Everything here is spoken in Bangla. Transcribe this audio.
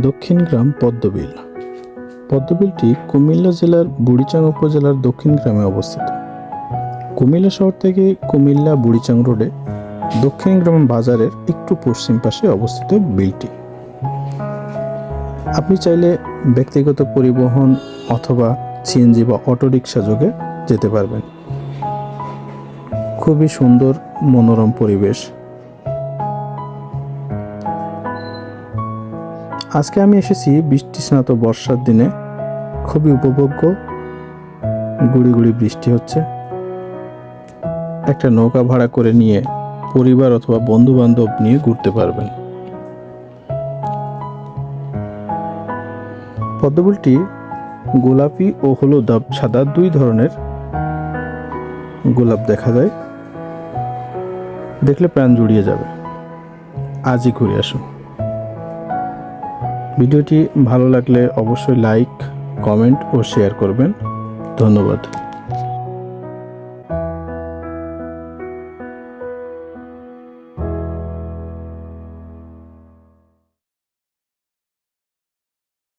দক্ষিণ গ্রাম পদ্মবিল। পদ্মবিলটি কুমিল্লা জেলার বুড়িচাং উপজেলার দক্ষিণ গ্রামে অবস্থিত। কুমিল্লা শহর থেকে কুমিল্লা বুড়িচাং রোডে দক্ষিণ গ্রাম বাজারের একটু পশ্চিম পাশে অবস্থিত বিলটি। আপনি চাইলে ব্যক্তিগত পরিবহন অথবা সিএনজি বা অটোরিকশা যোগে যেতে পারবেন। খুবই সুন্দর, মনোরম পরিবেশ। আজকে আমি এসেছি বৃষ্টি স্নাত বর্ষার দিনে। খুবই উপভোগ্য। গুড়ি গুড়ি বৃষ্টি হচ্ছে। একটা নৌকা ভাড়া করে নিয়ে পরিবার অথবা বন্ধু বান্ধব নিয়ে ঘুরতে পারবেন। পদ্মফুলটি গোলাপি ও হলুদ সাদা দুই ধরনের গোলাপ দেখা যায়। দেখলে প্রাণ জুড়িয়ে যাবে। আজই ঘুরে আসুন। ভিডিওটি ভালো লাগলে অবশ্যই লাইক কমেন্ট ও শেয়ার করবেন। ধন্যবাদ।